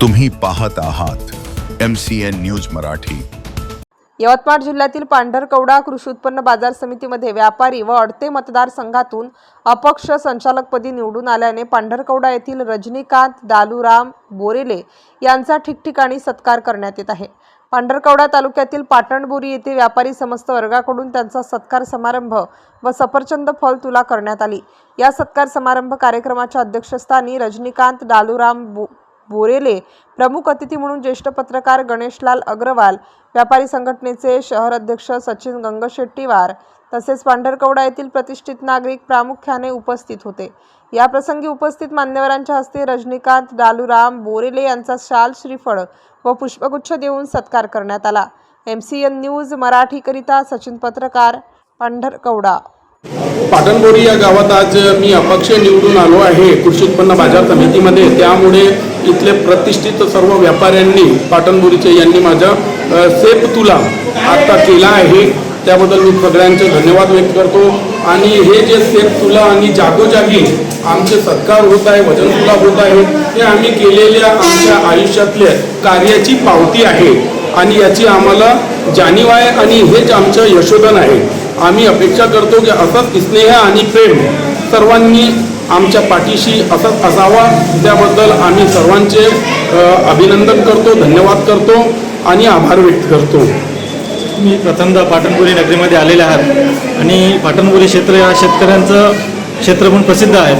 तुम्ही पाहत आहात M C N news Marathi. Yavatmal जिल्ह्यातील पांढरकवडा कृषी उत्पन्न बाजार समितीमध्ये व्यापारी व अडते मतदारसंघातून अपक्ष संचालकपदी निवडून आल्याने पांढरकवडा येथील रजनीकांत दालूराम बोरेले यांचा ठिकठिकाणी सत्कार करण्यात येत आहे. पांढरकवडा तालुक्यातील पाटणबोरी येथे व्यापारी समस्त वर्गाकडून त्यांचा सत्कार समारंभ व सफरचंद फल तुला करण्यात आली. या सत्कार समारंभ कार्यक्रमाच्या अध्यक्षस्थानी रजनीकांत दालूराम बो बोरेले प्रमुख अतिथी म्हणून ज्येष्ठ पत्रकार गणेशलाल अग्रवाल व्यापारी संघटनेचे शहर अध्यक्ष सचिन गंगशेट्टीवार तसेच पांढरकवडा येथील प्रतिष्ठित नागरिक प्रामुख्याने उपस्थित होते. या प्रसंगी उपस्थित मान्यवरांच्या हस्ते रजनीकांत डालूराम बोरेले यांचा शाल श्रीफळ व पुष्पगुच्छ देऊन सत्कार करण्यात आला. एम सी एन न्यूज मराठीकरिता सचिन पत्रकार पांढरकवडा. पाटणबोरी या गावात आज मी अपक्ष निवडून आलो आहे. कृषी उत्पन्न बाजार समितीमध्ये. त्यामुळे इथले प्रतिष्ठित सर्व व्यापाऱ्यांनी पाटणबोरीचे यांनी माझा सेप सेफ तुला आता केला आहे. त्याबद्दल मी सगळ्यांचे धन्यवाद व्यक्त करतो. आणि हे जे सेफ तुला आणि जागोजागी आमचे सत्कार होत आहे वजन तुला होत आहे हे आम्ही केलेल्या आमच्या आयुष्यातल्या कार्याची पावती आहे. आणि याची आम्हाला जाणीव आहे आणि हेच आमचं यशोधन आहे. आम्ही अपेक्षा करतो की असंच स्नेह आणि प्रेम सर्वांनी आमच्या पाठीशी असंच असावा. त्याबद्दल आम्ही सर्वांचे अभिनंदन करतो धन्यवाद करतो आणि आभार व्यक्त करतो. मी प्रथमतः पाटणपुरी नगरीमध्ये आलेले आहात आणि पाटणपुरी क्षेत्र या शेतकऱ्यांचं क्षेत्र म्हणून प्रसिद्ध आहे.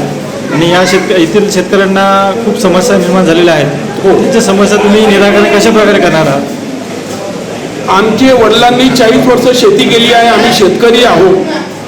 आणि या शेतक येथील शेतकऱ्यांना खूप समस्या निर्माण झालेल्या आहेत. हो. त्यांच्या समस्या तुम्ही निराकरण कशा प्रकारे करणार आहात? आमचे वडिलांनी चाळीस वर्ष शेती केली आहे आम्ही शेतकरी आहोत.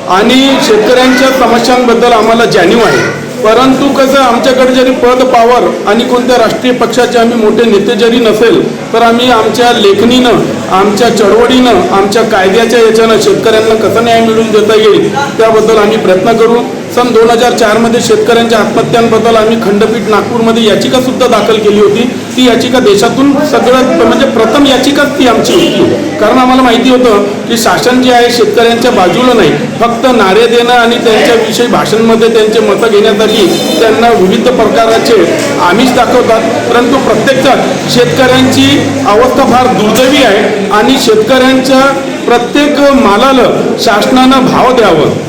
आणि शेतकऱ्यांच्या समस्यांबद्दल आम्हाला जाणीव आहे. परंतु कसं आमच्याकडे जरी पद पावर आणि कोणत्या राष्ट्रीय पक्षाचे आम्ही मोठे नेते जरी नसेल तर आम्ही आमच्या लेखणीनं आमच्या चळवळीनं आमच्या कायद्याच्या याच्यानं शेतकऱ्यांना कसा न्याय मिळवून देता येईल त्याबद्दल आम्ही प्रयत्न करू. सन दोन हजार चारमध्ये शेतकऱ्यांच्या आत्महत्यांबद्दल आम्ही खंडपीठ नागपूरमध्ये याचिका सुद्धा दाखल केली होती. ती याचिका देशातून सगळ्यात म्हणजे प्रथम याचिकाच ती आमची होती. कारण आम्हाला माहिती होतं की शासन जे आहे शेतकऱ्यांच्या बाजूला नाही. फक्त नारे देणं आणि त्यांच्याविषयी भाषणमध्ये त्यांचे मतं घेण्यासाठी त्यांना विविध प्रकाराचे आमिष दाखवतात. परंतु प्रत्यक्षात शेतकऱ्यांची अवस्था फार दुर्दैवी आहे आणि शेतकऱ्यांच्या प्रत्येक मालाला शासनानं भाव द्यावं.